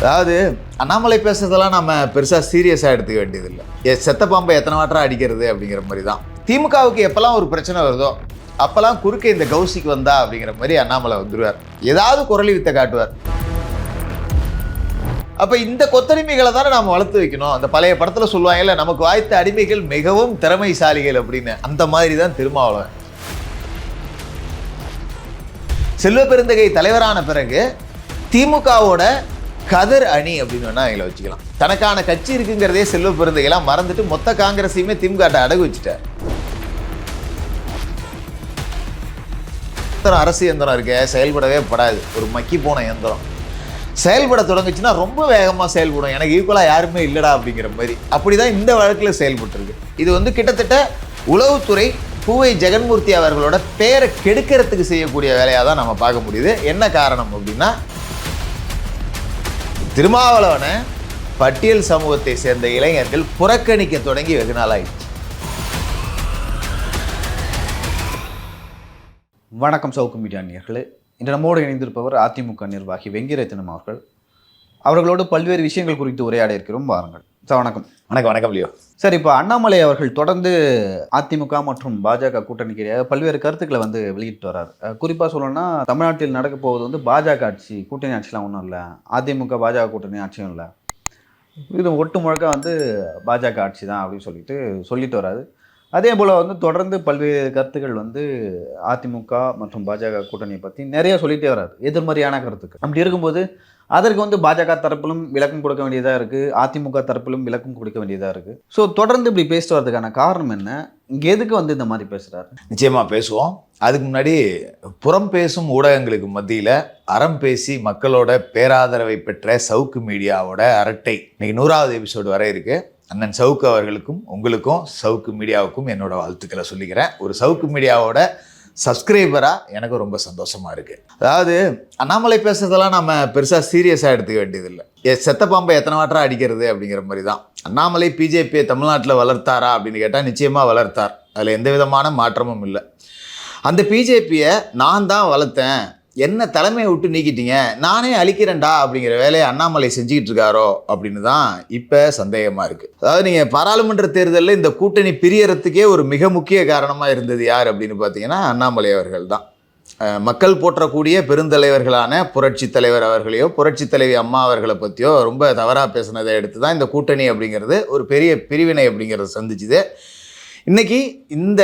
அதாவது அண்ணாமலை பேசுறதெல்லாம் நம்ம பெருசாக சீரியஸாக எடுத்துக்க வேண்டியதில்லை. ஏ செத்த பாம்பை எத்தனை வாட்டரா அடிக்கிறது அப்படிங்கிற மாதிரி தான். திமுகவுக்கு எப்போல்லாம் ஒரு பிரச்சனை வருதோ அப்போல்லாம் குறுக்க இந்த கௌசிக்கு வந்தா அப்படிங்கிற மாதிரி அண்ணாமலை வந்துடுவார் ஏதாவது குரலி வித்தை காட்டுவார். அப்போ இந்த கொத்தடிமைகளை தானே நாம் வளர்த்து வைக்கணும். அந்த பழைய படத்தில் சொல்லுவாங்கல்ல நமக்கு வாய்த்த அடிமைகள் மிகவும் திறமைசாலிகள் அப்படின்னு. அந்த மாதிரி தான் திருமாவளவன். செல்வ பெருந்தகை தலைவரான பிறகு திமுகவோட கதர் அணி அப்படின்னு வேணால் இதில் வச்சுக்கலாம். தனக்கான கட்சி இருக்குங்கிறதே செல்வ பிறந்தைகளாம் மறந்துட்டு மொத்த காங்கிரஸையுமே திமுக அடகு வச்சுட்டார் எந்திரம் அரசு எந்திரம் இருக்க செயல்படவே படாது. ஒரு மக்கி போன எந்திரம் செயல்பட தொடங்குச்சுன்னா ரொம்ப வேகமாக செயல்படும். எனக்கு ஈக்குவலாக யாருமே இல்லைடா அப்படிங்கிற மாதிரி. அப்படி தான் இந்த வழக்கில் செயல்பட்டுருக்கு. இது வந்து கிட்டத்தட்ட உளவுத்துறை பூவை ஜெகன்மூர்த்தி அவர்களோட பேரை கெடுக்கிறதுக்கு செய்யக்கூடிய வேலையாக தான் நம்ம பார்க்க முடியுது. என்ன காரணம் அப்படின்னா திருமாவளவனை பட்டியல் சமூகத்தை சேர்ந்த இளைஞர்கள் புறக்கணிக்க தொடங்கி வெகு நாளாயிடுச்சு. வணக்கம் சவுக்கு மீடியா நேர்களே இன்று நம்மோடு இணைந்திருப்பவர் அதிமுக நிர்வாகி வெங்கிரத்தினம் அவர்கள். அவர்களோடு பல்வேறு விஷயங்கள் குறித்து உரையாட இருக்கிறோம் வாருங்கள். சார் வணக்கம். வணக்கம் வணக்கம் லியோ. சார் இப்போ அண்ணாமலை அவர்கள் தொடர்ந்து அதிமுக மற்றும் பாஜக கூட்டணிக்கு இடையே பல்வேறு கருத்துக்களை வந்து வெளியிட்டு வர்றார். குறிப்பாக சொல்லணும்னா தமிழ்நாட்டில் நடக்க போவது வந்து பாஜக ஆட்சி கூட்டணி ஆட்சிலாம் ஒன்றும் இல்லை. அதிமுக பாஜக கூட்டணி ஆட்சியும் இல்லை. இது ஒட்டு முழுக்க வந்து பாஜக ஆட்சி தான் அப்படின்னு சொல்லிட்டு சொல்லிட்டு வராரு அதே போல் வந்து தொடர்ந்து பல்வேறு கருத்துக்கள் வந்து அதிமுக மற்றும் பாஜக கூட்டணியை பற்றி நிறைய சொல்லிட்டே வராரு எதிர்மறையான கருத்துக்கள். அப்படி இருக்கும்போது அதற்கு வந்து பாஜக தரப்பிலும் விளக்கம் கொடுக்க வேண்டியதாக இருக்குது அதிமுக தரப்பிலும் விளக்கம் கொடுக்க வேண்டியதாக இருக்குது ஸோ தொடர்ந்து இப்படி பேசிட்டு வரதுக்கான காரணம் என்ன? இங்கே எதுக்கு வந்து இந்த மாதிரி பேசுகிறாரு நிச்சயமாக பேசுவோம். அதுக்கு முன்னாடி புறம் பேசும் ஊடகங்களுக்கு மத்தியில் அறம் பேசி மக்களோட பேராதரவை பெற்ற சவுக்கு மீடியாவோட அரட்டை இன்னைக்கு நூறாவது எபிசோடு வர இருக்கு. அண்ணன் சவுக்கு அவர்களுக்கும் உங்களுக்கும் சவுக்கு மீடியாவுக்கும் என்னோட வாழ்த்துக்களை சொல்லிக்கிறேன். ஒரு சவுக்கு மீடியாவோட சப்ஸ்கிரைபராக எனக்கு ரொம்ப சந்தோஷமாக இருக்குது அதாவது அண்ணாமலை பேசுறதெல்லாம் நம்ம பெருசாக சீரியஸாக எடுத்துக்க வேண்டியதில்லை. எ செத்த பாம்பை எத்தனை வாட்டராக அடிக்கிறது அப்படிங்கிற மாதிரி தான் அண்ணாமலை பிஜேபியை தமிழ்நாட்டில் வளர்த்தாரா அப்படின்னு கேட்டால் நிச்சயமாக வளர்த்தார். அதில் எந்த விதமான மாற்றமும் இல்லை. அந்த பிஜேபியை நான் தான் வளர்த்தேன். என்ன தலைமையை விட்டு நீக்கிட்டீங்க? நானே அழிக்கிறேன்டா அப்படிங்கிற வேலையை அண்ணாமலை செஞ்சுக்கிட்டு இருக்காரோ அப்படின்னு தான் இப்போ சந்தேகமாக இருக்குது அதாவது நீங்கள் பாராளுமன்ற தேர்தலில் இந்த கூட்டணி பிரியறதுக்கே ஒரு மிக முக்கிய காரணமாக இருந்தது யார் அப்படின்னு பார்த்தீங்கன்னா அண்ணாமலை அவர்கள் தான். மக்கள் போற்றக்கூடிய பெருந்தலைவர்களான புரட்சி தலைவர் அவர்களையோ புரட்சி தலைவி அம்மா அவர்களை பற்றியோ ரொம்ப தவறாக பேசுனதை எடுத்து தான் இந்த கூட்டணி அப்படிங்கிறது ஒரு பெரிய பிரிவினை அப்படிங்கிறத சந்திச்சுது. இன்றைக்கி இந்த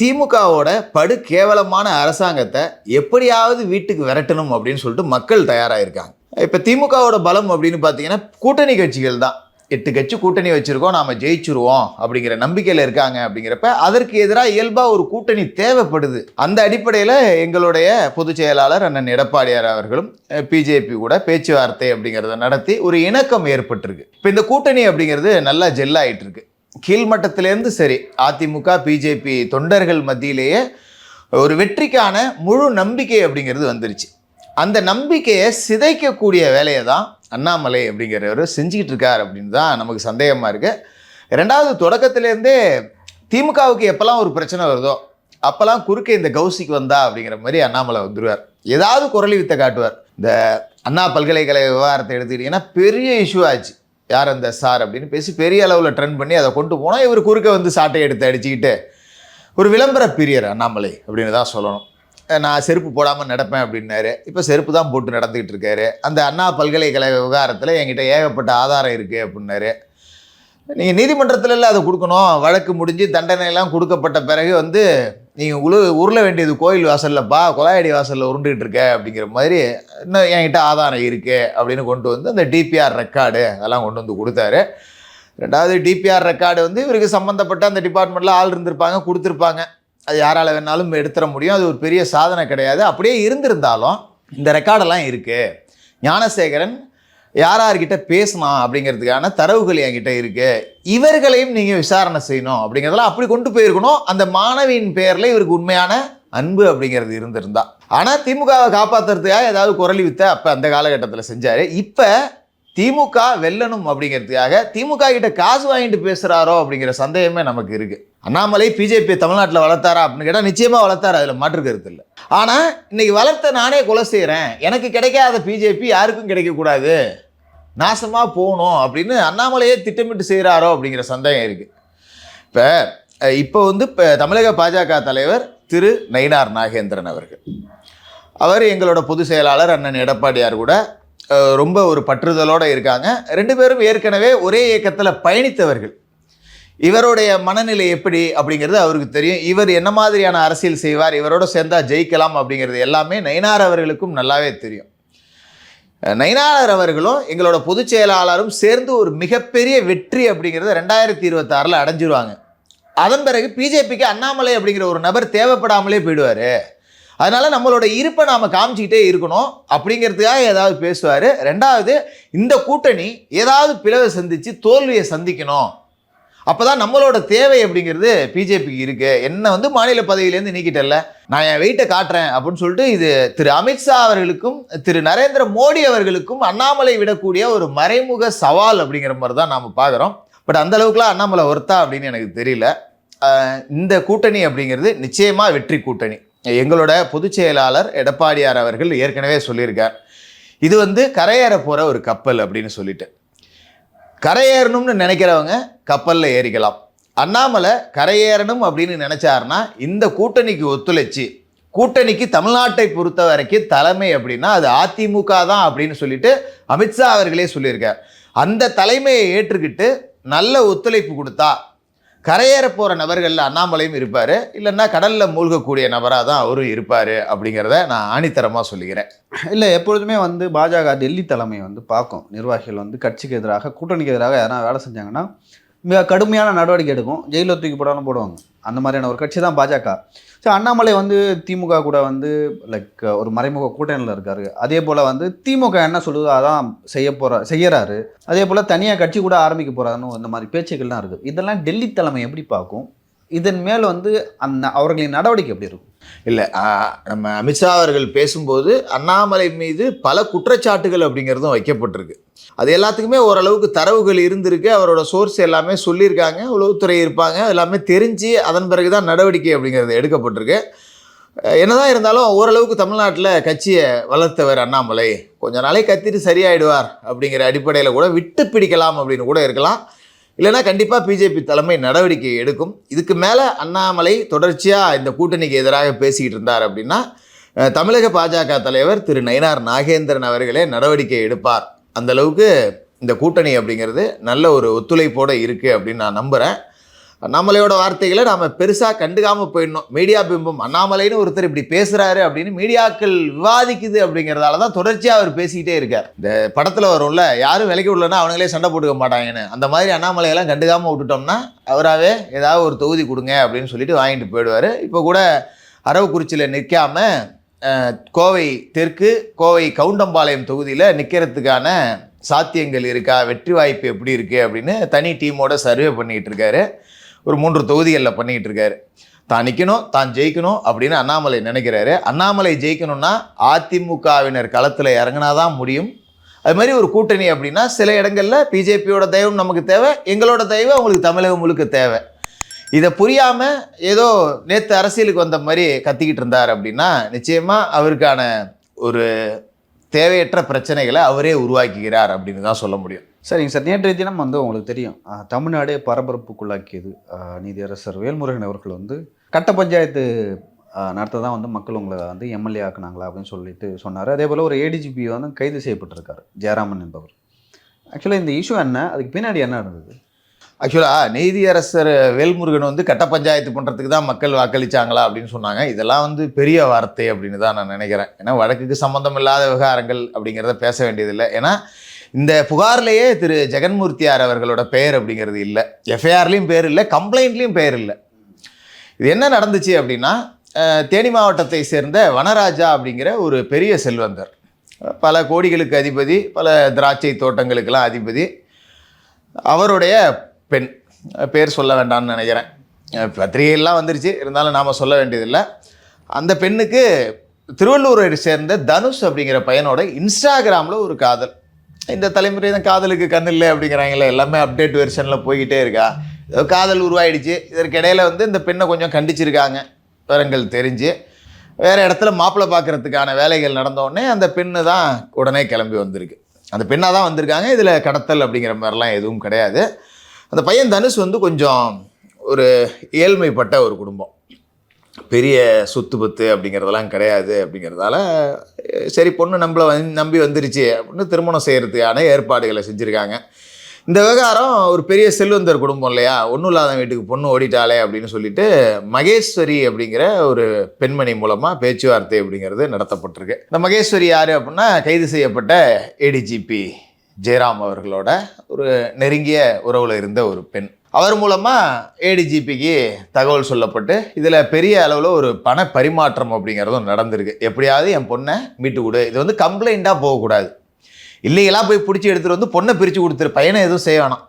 திமுகவோட படு கேவலமான அரசாங்கத்தை எப்படியாவது வீட்டுக்கு விரட்டணும் அப்படின்னு சொல்லிட்டு மக்கள் தயாராக இருக்காங்க இப்போ திமுகவோட பலம் அப்படின்னு பார்த்தீங்கன்னா கூட்டணி கட்சிகள் தான். எட்டு கட்சி கூட்டணி வச்சுருக்கோம் நாம் ஜெயிச்சிருவோம் அப்படிங்கிற நம்பிக்கையில் இருக்காங்க அப்படிங்கிறப்ப அதற்கு எதிராக இயல்பாக ஒரு கூட்டணி தேவைப்படுது. அந்த அடிப்படையில் எங்களுடைய பொதுச் செயலாளர் அண்ணன் எடப்பாடியார் அவர்களும் பிஜேபி கூட பேச்சுவார்த்தை அப்படிங்கிறத நடத்தி ஒரு இணக்கம் ஏற்பட்டிருக்கு. இப்போ இந்த கூட்டணி அப்படிங்கிறது நல்லா ஜெல்லாயிட்டு இருக்கு கீழ்மட்டத்திலேருந்து சரி அதிமுக பிஜேபி தொண்டர்கள் மத்தியிலேயே ஒரு வெற்றிக்கான முழு நம்பிக்கை அப்படிங்கிறது வந்துருச்சு. அந்த நம்பிக்கையை சிதைக்கக்கூடிய வேலையை தான் அண்ணாமலை அப்படிங்கிறவர் செஞ்சுக்கிட்டு இருக்கார் அப்படின்னு தான் நமக்கு சந்தேகமாக இருக்குது ரெண்டாவது தொடக்கத்திலேருந்தே திமுகவுக்கு எப்போல்லாம் ஒரு பிரச்சனை வருதோ அப்போல்லாம் குறுக்கே இந்த கௌசிக்கு வந்தா அப்படிங்கிற மாதிரி அண்ணாமலை வந்துடுவார் ஏதாவது குரலி வித்தை காட்டுவார். இந்த அண்ணா பல்கலைக்கழக விவகாரத்தை எடுத்துக்கிட்டிங்கன்னா பெரிய இஷ்யூ ஆச்சு. யார் அந்த சார் அப்படின்னு பேசி பெரிய அளவில் ட்ரெண்ட் பண்ணி அதை கொண்டு போனால் இவர் குறுக்க வந்து சாட்டை எடுத்து அடிச்சுக்கிட்டு ஒரு விளம்பர பிரியர் அண்ணாமலை அப்படின்னு தான் சொல்லணும். நான் செருப்பு போடாமல் நடப்பேன் அப்படின்னாரு. இப்போ செருப்பு தான் போட்டு நடந்துக்கிட்டு இருக்காரு. அந்த அண்ணா பல்கலைக்கழக விவகாரத்தில் என்கிட்ட ஏகப்பட்ட ஆதாரம் இருக்குது அப்படின்னாரு. நீங்கள் நீதிமன்றத்தில் அதை கொடுக்கணும். வழக்கு முடிஞ்சு தண்டனையெல்லாம் கொடுக்கப்பட்ட பிறகு வந்து நீங்கள் உழு உருள வேண்டியது கோயில் வாசல்லப்பா கொலாயடி வாசலில் உருண்டுகிட்டு இருக்க அப்படிங்கிற மாதிரி இன்னும் என்கிட்ட ஆதாரம் இருக்குது அப்படின்னு கொண்டு வந்து அந்த டிபிஆர் ரெக்கார்டு அதெல்லாம் கொண்டு வந்து கொடுத்தாரு. ரெண்டாவது டிபிஆர் ரெக்கார்டு வந்து இவருக்கு சம்மந்தப்பட்ட அந்த டிபார்ட்மெண்ட்டில் ஆள் இருந்திருப்பாங்க கொடுத்துருப்பாங்க. அது யாரால் வேணாலும் எடுத்துட முடியும். அது ஒரு பெரிய சாதனை கிடையாது. அப்படியே இருந்திருந்தாலும் இந்த ரெக்கார்டெல்லாம் இருக்குது ஞானசேகரன் யார் யார்கிட்ட பேசலாம் அப்படிங்கிறதுக்கான தரவுகள் என்கிட்ட இருக்கு. இவர்களையும் நீங்கள் விசாரணை செய்யணும் அப்படிங்கிறதெல்லாம் அப்படி கொண்டு போயிருக்கணும். அந்த மாணவியின் பேரில் இவருக்கு உண்மையான அன்பு அப்படிங்கிறது இருந்திருந்தா. ஆனால் திமுகவை காப்பாற்றுறதுக்காக ஏதாவது குரலி வித்த அப்போ அந்த காலகட்டத்தில் செஞ்சார். இப்போ திமுக வெல்லணும் அப்படிங்கிறதுக்காக திமுக கிட்ட காசு வாங்கிட்டு பேசுகிறாரோ அப்படிங்கிற சந்தேகமே நமக்கு இருக்குது அண்ணாமலை பிஜேபி தமிழ்நாட்டில் வளர்த்தாரா அப்படின்னு கேட்டால் நிச்சயமாக வளர்த்தார். அதில் மாற்று கருத்து இல்லை. ஆனால் இன்னைக்கு வளர்த்த நானே கொலை செய்கிறேன் எனக்கு கிடைக்காத பிஜேபி யாருக்கும் கிடைக்கக்கூடாது. நாசமாக போகணும் அப்படின்னு அண்ணாமலையே திட்டமிட்டு செய்கிறாரோ அப்படிங்கிற சந்தேகம் இருக்குது இப்போ இப்போ வந்து இப்போ தமிழக பாஜக தலைவர் திரு நயினார் நாகேந்திரன் அவர்கள். அவர் எங்களோட பொதுச் செயலாளர் அண்ணன் எடப்பாடியார் கூட ரொம்ப ஒரு பற்றுதலோடு இருக்காங்க. ரெண்டு பேரும் ஏற்கனவே ஒரே இயக்கத்தில் பயணித்தவர்கள். இவருடைய மனநிலை எப்படி அப்படிங்கிறது அவருக்கு தெரியும். இவர் என்ன மாதிரியான அரசியல் செய்வார் இவரோட சேர்ந்தா ஜெயிக்கலாம் அப்படிங்கிறது எல்லாமே நயினார் அவர்களுக்கும் நல்லாவே தெரியும். நயனாளர் அவர்களும் எங்களோட பொதுச் செயலாளரும் சேர்ந்து ஒரு மிகப்பெரிய வெற்றி அப்படிங்கிறத ரெண்டாயிரத்தி இருபத்தாறில் அடைஞ்சிருவாங்க. அதன் பிறகு பிஜேபிக்கு அண்ணாமலை அப்படிங்கிற ஒரு நபர் தேவைப்படாமலே போயிடுவார். அதனால் நம்மளோட இருப்பை நாம் காமிச்சிக்கிட்டே இருக்கணும். அப்படிங்கிறதுக்காக ஏதாவது பேசுவார். ரெண்டாவது இந்த கூட்டணி ஏதாவது பிளவை சந்தித்து தோல்வியை சந்திக்கணும். அப்போ தான் நம்மளோட தேவை அப்படிங்கிறது பிஜேபிக்கு இருக்குது என்ன வந்து மாநில பதவியிலேருந்து நீக்கிட்டல நான் என் வெயிட்டை காட்டுறேன் அப்படின்னு சொல்லிட்டு இது திரு அமித்ஷா அவர்களுக்கும் திரு நரேந்திர மோடி அவர்களுக்கும் அண்ணாமலை விடக்கூடிய ஒரு மறைமுக சவால் அப்படிங்கிற மாதிரி தான் நாம் பார்க்குறோம். பட் அந்த அளவுக்குலாம் அண்ணாமலை ஒருத்தா அப்படின்னு எனக்கு தெரியல. இந்த கூட்டணி அப்படிங்கிறது நிச்சயமாக வெற்றி கூட்டணி. எங்களோட பொதுச் செயலாளர் எடப்பாடியார் அவர்கள் ஏற்கனவே சொல்லியிருக்கார். இது வந்து கரையேற போகிற ஒரு கப்பல் அப்படின்னு சொல்லிட்டு. கரையேறணும்னு நினைக்கிறவங்க கப்பலில் ஏறிக்கலாம். அண்ணாமலை கரையேறணும் அப்படின்னு நினச்சாருன்னா இந்த கூட்டணிக்கு ஒத்துழைச்சி கூட்டணிக்கு தமிழ்நாட்டை பொறுத்த வரைக்கும் தலைமை அப்படின்னா அது அதிமுக தான் அப்படின்னு சொல்லிட்டு அமித்ஷா அவர்களே சொல்லியிருக்கார். அந்த தலைமையை ஏற்றுக்கிட்டு நல்ல ஒத்துழைப்பு கொடுத்தா கரையேற போகிற நபர்களில் அண்ணாமலையும் இருப்பார். இல்லைன்னா கடலில் மூழ்கக்கூடிய நபராக தான் அவரும் இருப்பார் அப்படிங்கிறத நான் ஆணித்தரமாக சொல்லிக்கிறேன். இல்லை எப்பொழுதுமே வந்து பாஜக டெல்லி தலைமை வந்து பார்க்கும். நிர்வாகிகள் வந்து கட்சிக்கு எதிராக கூட்டணிக்கு எதிராக யாராவது வேலை செஞ்சாங்கன்னா மிக கடுமையான நடவடிக்கை எடுக்கும். ஜெயிலில் தூக்கி போடாலும் போடுவாங்க. அந்த மாதிரியான ஒரு கட்சி தான் பாஜக. ஸோ அண்ணாமலை வந்து திமுக கூட வந்து லைக் ஒரு மறைமுக கூட்டணியில் இருக்காரு. அதே போல் வந்து திமுக என்ன சொல்லுதோ அதான் செய்ய போகிற செய்யறாரு. அதே போல் தனியாக கட்சி கூட ஆரம்பிக்க போகிறாருன்னு இந்த மாதிரி பேச்சுக்கள்லாம் இருக்குது இதெல்லாம் டெல்லி தலைமை எப்படி பார்க்கும்? இதன் மேல் வந்து அந்த அவர்களின் நடவடிக்கை எப்படி இருக்கும்? இல்லை நம்ம அமித்ஷா அவர்கள் பேசும்போது அண்ணாமலை மீது பல குற்றச்சாட்டுகள் அப்படிங்கிறதும் வைக்கப்பட்டிருக்கு. அது எல்லாத்துக்குமே ஓரளவுக்கு தரவுகள் இருந்திருக்கு. அவரோட சோர்ஸ் எல்லாமே சொல்லியிருக்காங்க. உளவுத்துறை இருப்பாங்க. எல்லாமே தெரிஞ்சு அதன் பிறகு தான் நடவடிக்கை அப்படிங்கிறது எடுக்கப்பட்டிருக்கு. என்னதான் இருந்தாலும் ஓரளவுக்கு தமிழ்நாட்டில் கட்சியை வளர்த்தவர் அண்ணாமலை. கொஞ்ச நாளே கத்திட்டு சரியாயிடுவார் அப்படிங்கிற அடிப்படையில் கூட விட்டு பிடிக்கலாம் அப்படின்னு கூட இருக்கலாம். இல்லைன்னா கண்டிப்பாக பிஜேபி தலைமை நடவடிக்கை எடுக்கும். இதுக்கு மேலே அண்ணாமலை தொடர்ச்சியாக இந்த கூட்டணிக்கு எதிராக பேசிக்கிட்டு இருந்தார் அப்படின்னா தமிழக பாஜக தலைவர் திரு நயினார் நாகேந்திரன் அவர்களே நடவடிக்கை எடுப்பார். அந்த அளவுக்கு இந்த கூட்டணி அப்படிங்கிறது நல்ல ஒரு ஒத்துழைப்போடு இருக்குது அப்படின்னு நான் நம்புகிறேன் அண்ணாமலையோட வார்த்தைகளை நாம் பெருசாக கண்டுக்காமல் போயிடணும். மீடியா பிம்பம் அண்ணாமலைன்னு ஒருத்தர் இப்படி பேசுகிறாரு அப்படின்னு மீடியாக்கள் விவாதிக்குது அப்படிங்கிறதால தான் தொடர்ச்சியாக அவர் பேசிக்கிட்டே இருக்கார். இந்த படத்தில் வரும்ல யாரும் விலைக்கு விடலன்னா அவனுங்களே சண்டை போட்டுக்க மாட்டாங்கன்னு. அந்த மாதிரி அண்ணாமலையெல்லாம் கண்டுக்காமல் விட்டுட்டோம்னா அவராகவே ஏதாவது ஒரு தொகுதி கொடுங்க அப்படின்னு சொல்லிட்டு வாங்கிட்டு போயிடுவார். இப்போ கூட அரவக்குறிச்சியில் நிற்காமல் கோவை தெற்கு கோவை கவுண்டம்பாளையம் தொகுதியில் நிற்கிறதுக்கான சாத்தியங்கள் இருக்கா? வெற்றி வாய்ப்பு எப்படி இருக்குது அப்படின்னு தனி டீமோட சர்வே பண்ணிகிட்டு இருக்காரு. ஒரு மூன்று தொகுதிகளில் பண்ணிக்கிட்டு இருக்காரு. தான் நிற்கணும் தான் ஜெயிக்கணும் அப்படின்னு அண்ணாமலை நினைக்கிறாரு. அண்ணாமலை ஜெயிக்கணும்னா அதிமுகவினர் களத்தில் இறங்கினாதான் முடியும். அது மாதிரி ஒரு கூட்டணி அப்படின்னா சில இடங்களில் பிஜேபியோட தயவும் நமக்கு தேவை எங்களோட தயவு அவங்களுக்கு தமிழகம் முழுக்க தேவை. இதை புரியாமல் ஏதோ நேற்று அரசியலுக்கு வந்த மாதிரி கத்திக்கிட்டு இருந்தார் அப்படின்னா நிச்சயமாக அவருக்கான ஒரு தேவையற்ற பிரச்சனைகளை அவரே உருவாக்குகிறார் அப்படின்னு தான் சொல்ல முடியும். சரிங்க சார். நேற்றைய தினம் வந்து உங்களுக்கு தெரியும். தமிழ்நாடே பரபரப்புக்குள்ளாக்கியது நீதியரசர் வேல்முருகன் அவர்கள் வந்து கட்ட பஞ்சாயத்து நடத்த தான் வந்து மக்கள் உங்களை வந்து எம்எல்ஏ ஆக்குனாங்களா அப்படின்னு சொல்லிட்டு சொன்னார். அதே போல் ஒரு ஏடிஜிபி வந்து கைது செய்யப்பட்டிருக்காரு ஜெயராமன் என்பவர். ஆக்சுவலாக இந்த இஷ்யூ என்ன? அதுக்கு பின்னாடி என்ன இருந்தது ஆக்சுவலாக நீதியரசர் வேல்முருகன் வந்து கட்ட பஞ்சாயத்து பண்ணுறதுக்கு தான் மக்கள் வாக்களிச்சாங்களா அப்படின்னு சொன்னாங்க. இதெல்லாம் வந்து பெரிய வார்த்தை அப்படின்னு தான் நான் நினைக்கிறேன். ஏன்னா வழக்குக்கு சம்மந்தம் இல்லாத விவகாரங்கள் அப்படிங்கிறத பேச வேண்டியதில்லை. ஏன்னா இந்த புகார்லேயே திரு. ஜெகன்மூர்த்தியார் அவர்களோட பெயர் அப்படிங்கிறது இல்லை. எஃப்ஐஆர்லேயும் பேர் இல்லை கம்ப்ளைண்ட்லேயும் பெயர் இல்லை. இது என்ன நடந்துச்சு அப்படின்னா தேனி மாவட்டத்தை சேர்ந்த வனராஜா அப்படிங்கிற ஒரு பெரிய செல்வந்தர். பல கோடிகளுக்கு அதிபதி பல திராட்சை தோட்டங்களுக்கெல்லாம் அதிபதி. அவருடைய பெண் பேர் சொல்ல வேண்டாம்னு நினைக்கிறேன். பத்திரிகையெல்லாம் வந்துருச்சு. இருந்தாலும் நாம் சொல்ல வேண்டியதில்லை. அந்த பெண்ணுக்கு திருவள்ளூரை சேர்ந்த தனுஷ் அப்படிங்கிற பையனோட இன்ஸ்டாகிராமில் ஒரு காதல். இந்த தலைமுறை தான் காதலுக்கு கண் இல்லை அப்படிங்கிறாங்களே எல்லாமே அப்டேட் வெர்ஷனில் போய்கிட்டே இருக்கா? ஏதோ காதல் உருவாயிடுச்சு. இதற்கிடையில் வந்து இந்த பெண்ணை கொஞ்சம் கண்டிச்சிருக்காங்க. விவரங்கள் தெரிஞ்சு. வேறு இடத்துல மாப்பிள்ளை பார்க்கறதுக்கான வேலைகள் நடந்தோடனே அந்த பெண்ணு தான் உடனே கிளம்பி வந்திருக்கு. அந்த பெண்ணாக தான் வந்திருக்காங்க. இதில் கடத்தல் அப்படிங்கிற மாதிரிலாம் எதுவும் கிடையாது. அந்த பையன் தனுஷ் வந்து கொஞ்சம் ஒரு ஏழ்மைப்பட்ட ஒரு குடும்பம். பெரிய சொத்து பத்து அப்படிங்கிறதெல்லாம் கிடையாது அப்படிங்கிறதால சரி பொண்ணு நம்மளை வந் நம்பி வந்துருச்சு அப்படின்னு திருமணம் செய்கிறதுக்கான ஏற்பாடுகளை செஞ்சுருக்காங்க. இந்த விவகாரம் ஒரு பெரிய செல்வந்தர் குடும்பம் இல்லையா? ஒன்றும் இல்லாத வீட்டுக்கு பொண்ணு ஓடிட்டாளே அப்படின்னு சொல்லிட்டு மகேஸ்வரி அப்படிங்கிற ஒரு பெண்மணி மூலமாக பேச்சுவார்த்தை அப்படிங்கிறது நடத்தப்பட்டிருக்கு. இந்த மகேஸ்வரி யார் அப்படின்னா கைது செய்யப்பட்ட ஏடிஜிபி ஜெயராம் அவர்களோட ஒரு நெருங்கிய உறவில் இருந்த ஒரு பெண். அவர் மூலமாக ஏடிஜிபிக்கு தகவல் சொல்லப்பட்டு இதில் பெரிய அளவில் ஒரு பண பரிமாற்றம் அப்படிங்கிறதும் நடந்திருக்கு. எப்படியாவது என் பொண்ணை மீட்டு கொடு. இது வந்து கம்ப்ளைண்ட்டாக போகக்கூடாது. இல்லீகலாக போய் பிடிச்சி எடுத்துகிட்டு வந்து பொண்ணை பிரித்து கொடுத்துரு. பையனை எதுவும் செய்ய வேணாம்.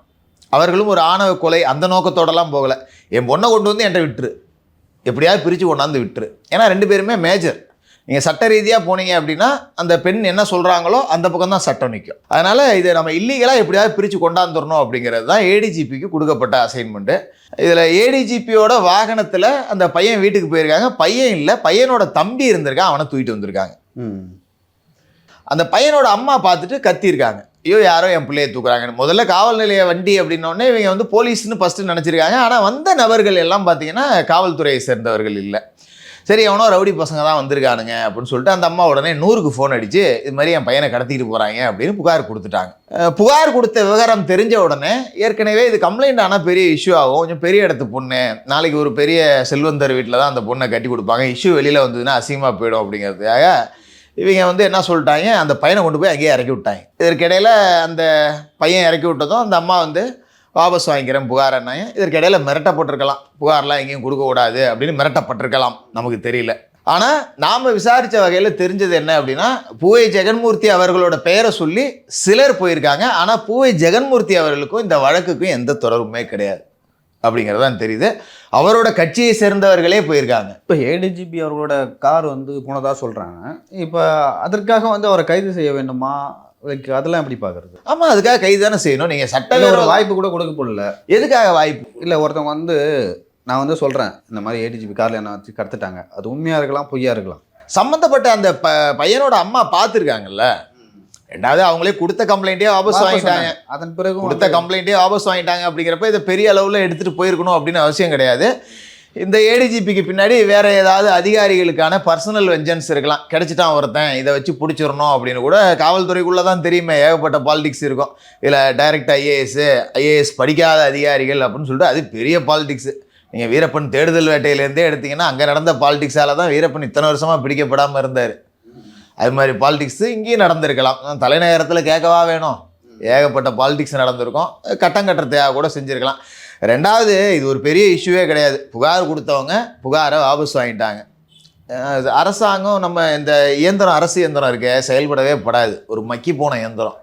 அவர்களும் ஒரு ஆணவ கொலை அந்த நோக்கத்தோடலாம் போகலை. என் பொண்ணை கொண்டு வந்து என்கிட்ட விட்டுரு. எப்படியாவது பிரித்து கொண்டாந்து விட்டுரு. ஏன்னா ரெண்டு பேருமே மேஜர் நீங்கள் சட்ட ரீதியாக போனீங்க அப்படின்னா அந்த பெண் என்ன சொல்கிறாங்களோ அந்த பக்கம் தான் சட்டம் நிற்கும் அதனால் இதை நம்ம இல்லீகலாக எப்படியாவது பிரித்து கொண்டாந்துடணும் அப்படிங்கிறது தான் ஏடிஜிபிக்கு கொடுக்கப்பட்ட அசைன்மெண்ட்டு இதில் ஏடிஜிபியோட வாகனத்தில் அந்த பையன் வீட்டுக்கு போயிருக்காங்க. பையன் இல்லை பையனோட தம்பி இருந்திருக்கான் அவனை தூக்கிட்டு வந்திருக்காங்க. அந்த பையனோட அம்மா பார்த்துட்டு கத்தியிருக்காங்க. ஐயோ யாரோ என் பிள்ளையை தூக்குறாங்கன்னு. முதல்ல காவல் நிலைய வண்டி அப்படின்னோடனே இவங்க வந்து போலீஸ்னு ஃபஸ்ட்டு நினச்சிருக்காங்க. ஆனால் வந்த நபர்கள் எல்லாம் பார்த்தீங்கன்னா காவல்துறையை சேர்ந்தவர்கள் இல்லை. சரி எவனோ ரவுடி பசங்க தான் வந்திருக்கானுங்க அப்படின்னு சொல்லிட்டு அந்த அம்மா உடனே நூறுக்கு ஃபோன் அடித்து இது மாதிரி என் பையனை கடத்திட்டு போகிறாங்க அப்படின்னு புகார் கொடுத்துட்டாங்க. புகார் கொடுத்த விவகாரம் தெரிஞ்ச உடனே ஏற்கனவே இது கம்ப்ளைண்ட் ஆனால் பெரிய இஷ்யூ ஆகும். கொஞ்சம் பெரிய இடத்து பொண்ணு நாளைக்கு ஒரு பெரிய செல்வந்தர் வீட்டில் தான் அந்த பொண்ணை கட்டி கொடுப்பாங்க. இஷ்யூ வெளியில் வந்ததுன்னா அசிங்கமாக போயிடும் அப்படிங்கிறதுக்காக இவங்க வந்து என்ன சொல்லிட்டாங்க அந்த பையனை கொண்டு போய் அங்கேயே இறக்கி விட்டாங்க. இதற்கிடையில் அந்த பையன் இறக்கி விட்டதும் அந்த அம்மா வந்து வாபஸ் வாங்கிக்கிறேன் புகார் என்ன இதற்கு இடையில மிரட்டப்பட்டிருக்கலாம். புகார்லாம் எங்கேயும் கொடுக்கக்கூடாது அப்படின்னு மிரட்டப்பட்டிருக்கலாம். நமக்கு தெரியல. ஆனால் நாம் விசாரித்த வகையில் தெரிஞ்சது என்ன அப்படின்னா பூவை ஜெகன்மூர்த்தி அவர்களோட பெயரை சொல்லி சிலர் போயிருக்காங்க. ஆனால் பூவை ஜெகன்மூர்த்தி அவர்களுக்கும் இந்த வழக்குக்கும் எந்த தொடர்புமே கிடையாது. அப்படிங்கிறது தான் தெரியுது. அவரோட கட்சியை சேர்ந்தவர்களே போயிருக்காங்க. இப்போ ஏடிஜிபி அவர்களோட கார் வந்து போனதாக சொல்கிறாங்க இப்போ அதற்காக வந்து அவரை கைது செய்ய வேண்டுமா? லைக் அதெல்லாம் எப்படி பார்க்குறது? ஆமாம் அதுக்காக கைது தானே செய்யணும். நீங்கள் இல்லை ஒரு சட்ட வாய்ப்பு கூட கொடுக்க போடல. எதுக்காக வாய்ப்பு? இல்லை ஒருத்தவங்க வந்து நான் வந்து சொல்கிறேன் இந்த மாதிரி ஏடிஜிபி காரில் என்ன வச்சு கடத்திட்டாங்க. அது உண்மையாக இருக்கலாம் பொய்யா இருக்கலாம். சம்மந்தப்பட்ட அந்த ப பையனோட அம்மா பார்த்துருக்காங்கல்ல? ரெண்டாவது அவங்களே கொடுத்த கம்ப்ளைண்ட்டே வாபஸ் வாங்கிட்டாங்க. வாங்க. அதன் பிறகு கொடுத்த கம்ப்ளைண்ட்டே வாபஸ் வாங்கிட்டாங்க அப்படிங்கிறப்ப இதை பெரிய அளவில் எடுத்துகிட்டு போயிருக்கணும் அப்படின்னு அவசியம் கிடையாது. இந்த ஏடிஜிபிக்கு பின்னாடி வேற ஏதாவது அதிகாரிகளுக்கான பர்சனல் வெஞ்சன்ஸ் இருக்கலாம். கிடைச்சிட்டான் ஒருத்தன் இதை வச்சு பிடிச்சிடணும் அப்படின்னு கூட காவல்துறைக்குள்ளே தான் தெரியுமே. ஏகப்பட்ட பாலிடிக்ஸ் இருக்கும். இதில் டைரக்ட் ஐஏஎஸ் ஐஏஎஸ் படிக்காத அதிகாரிகள் அப்படின்னு சொல்லிட்டு அது பெரிய பாலிடிக்ஸ் நீங்கள் வீரப்பன் தேடுதல் வேட்டையிலேருந்தே எடுத்தீங்கன்னா அங்கே நடந்த பாலிடிக்ஸால் தான் வீரப்பன் இத்தனை வருஷமாக பிடிக்கப்படாமல் இருந்தார். அது மாதிரி பாலிடிக்ஸு இங்கேயும் நடந்திருக்கலாம். தலைநகரத்தில் கேட்கவா வேணும்? ஏகப்பட்ட பாலிடிக்ஸ் நடந்திருக்கும். கட்டம் கட்டுறதுக்காக கூட செஞ்சுருக்கலாம். ரெண்டாவது இது ஒரு பெரிய இஷ்யூவே கிடையாது. புகார் கொடுத்தவங்க புகாரை வாபஸ் வாங்கிட்டாங்க. அரசாங்கம் நம்ம இந்த இயந்திரம் அரசு இயந்திரம் இருக்கே செயல்படவே படாது. ஒரு மக்கி போன இயந்திரம்.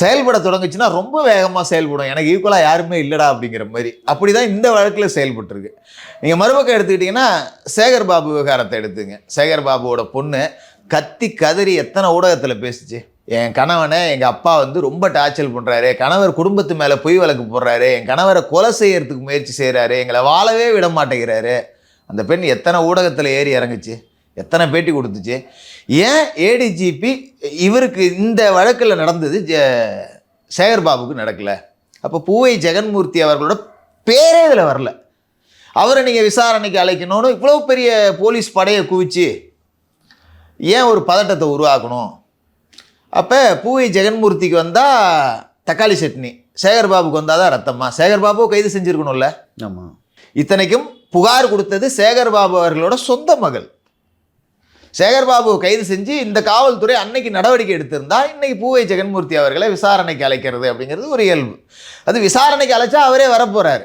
செயல்பட தொடங்குச்சுன்னா ரொம்ப வேகமாக செயல்படும். எனக்கு ஈக்குவலாக யாருமே இல்லைடா அப்படிங்கிற மாதிரி. அப்படி தான் இந்த வழக்கில் செயல்பட்டுருக்கு. நீங்கள் மறுபக்கம் எடுத்துக்கிட்டிங்கன்னா சேகர் பாபு விவகாரத்தை எடுத்துங்க. சேகர் பாபுவோட பொண்ணு கத்தி கதறி எத்தனை ஊடகத்தில் பேசிச்சு? என் கணவனை எங்கள் அப்பா வந்து ரொம்ப டார்ச்சல் பண்ணுறாரு கணவர் குடும்பத்து மேலே பொய் வழக்கு போடுறாரு. என் கணவரை கொலை செய்யறதுக்கு முயற்சி செய்கிறாரு எங்களை வாழவே விட மாட்டேங்கிறாரு. அந்த பெண் எத்தனை ஊடகத்தில் ஏறி இறங்குச்சு? எத்தனை பேட்டி கொடுத்துச்சு? ஏன் ஏடிஜிபி இவருக்கு இந்த வழக்கில் நடந்தது ஜ சேகர் பாபுக்கு நடக்கலை. அப்போ பூவை ஜெகன்மூர்த்தி அவர்களோட பேரே இதில் வரல. அவரை நீங்கள் விசாரணைக்கு அழைக்கணும்னு இவ்வளோ பெரிய போலீஸ் படையை குவிச்சு ஏன் ஒரு பதட்டத்தை உருவாக்கணும்? அப்போ பூவை ஜெகன்மூர்த்திக்கு வந்தால் தக்காளி சட்னி சேகர் பாபுக்கு வந்தால் தான் ரத்தம்மா. சேகர் பாபு கைது செஞ்சுருக்கணும்ல? ஆமாம் இத்தனைக்கும் புகார் கொடுத்தது சேகர் பாபு அவர்களோட சொந்த மகள். சேகர் பாபு கைது செஞ்சு இந்த காவல்துறை அன்னைக்கு நடவடிக்கை எடுத்திருந்தா இன்னைக்கு பூவை ஜெகன்மூர்த்தி அவர்களை விசாரணைக்கு அழைக்கிறது அப்படிங்கிறது ஒரு இயல்பு. அது விசாரணைக்கு அழைச்சா அவரே வரப்போறாரு.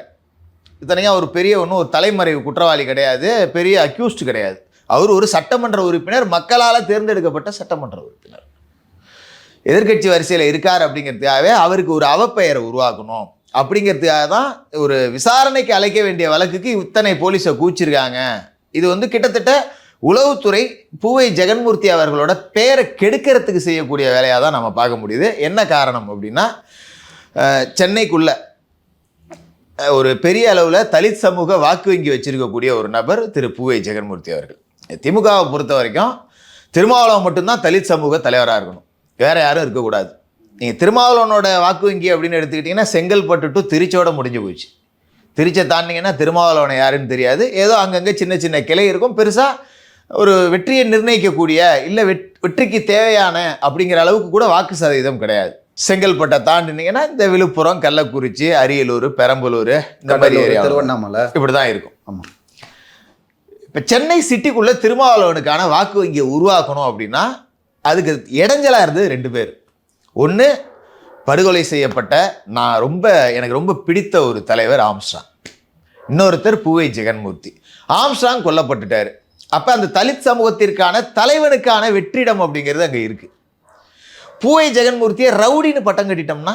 இத்தனைக்கும் அவர் பெரிய ஒன்றும் ஒரு தலைமறைவு குற்றவாளி கிடையாது பெரிய அக்யூஸ்ட் கிடையாது. அவர் ஒரு சட்டமன்ற உறுப்பினர் மக்களால் தேர்ந்தெடுக்கப்பட்ட சட்டமன்ற உறுப்பினர். எதிர்க்கட்சி வரிசையில் இருக்கார் அப்படிங்கிறதுக்காகவே அவருக்கு ஒரு அவப்பெயரை உருவாக்கணும். அப்படிங்கிறதுக்காக தான் ஒரு விசாரணைக்கு அழைக்க வேண்டிய வழக்குக்கு இத்தனை போலீஸை கூச்சிருக்காங்க. இது வந்து கிட்டத்தட்ட உளவுத்துறை பூவை ஜெகன்மூர்த்தி அவர்களோட பேரை கெடுக்கிறதுக்கு செய்யக்கூடிய வேலையாக தான் நம்ம பார்க்க முடியுது. என்ன காரணம் அப்படின்னா சென்னைக்குள்ள ஒரு பெரிய அளவில் தலித் சமூக வாக்கு வங்கி வச்சிருக்கக்கூடிய ஒரு நபர் திரு பூவை ஜெகன்மூர்த்தி அவர்கள். திமுகவை பொறுத்த வரைக்கும் திருமாவளவன் மட்டும்தான் தலித் சமூக தலைவராக இருக்கணும். வேற யாரும் இருக்கக்கூடாது. நீங்கள் திருமாவளவனோட வாக்கு வங்கி அப்படின்னு எடுத்துக்கிட்டிங்கன்னா செங்கல்பட்டு டு திருச்சியோட முடிஞ்சு போச்சு. திருச்சியை தாண்டிங்கன்னா திருமாவளவனை யாருன்னு தெரியாது. ஏதோ அங்கங்கே சின்ன சின்ன கிளை இருக்கும். பெருசாக ஒரு வெற்றியை நிர்ணயிக்கக்கூடிய இல்லை வெட் வெற்றிக்கு தேவையான அப்படிங்கிற அளவுக்கு கூட வாக்கு சதவீதம் கிடையாது. செங்கல்பட்டை தாண்டினீங்கன்னா இந்த விழுப்புரம் கள்ளக்குறிச்சி அரியலூர் பெரம்பலூர் இந்த மாதிரி ஏரியா திருவண்ணாமலை. இப்படி தான் இருக்கும். ஆமாம் இப்போ சென்னை சிட்டிக்குள்ளே திருமாவளவனுக்கான வாக்கு வங்கியை உருவாக்கணும் அப்படின்னா அதுக்கு இடைஞ்சலாக இருந்தது ரெண்டு பேர். ஒன்று படுகொலை செய்யப்பட்ட நான் ரொம்ப எனக்கு ரொம்ப பிடித்த ஒரு தலைவர் ஆம்ஸ்ட்ராங். இன்னொருத்தர் பூவை ஜெகன்மூர்த்தி. ஆம்ஸ்ட்ராங் கொல்லப்பட்டுட்டார். அப்போ அந்த தலித் சமூகத்திற்கான தலைவனுக்கான வெற்றிடம் அப்படிங்கிறது அங்கே இருக்குது பூவை ஜெகன்மூர்த்தியை ரவுடின்னு பட்டம் கட்டிட்டோம்னா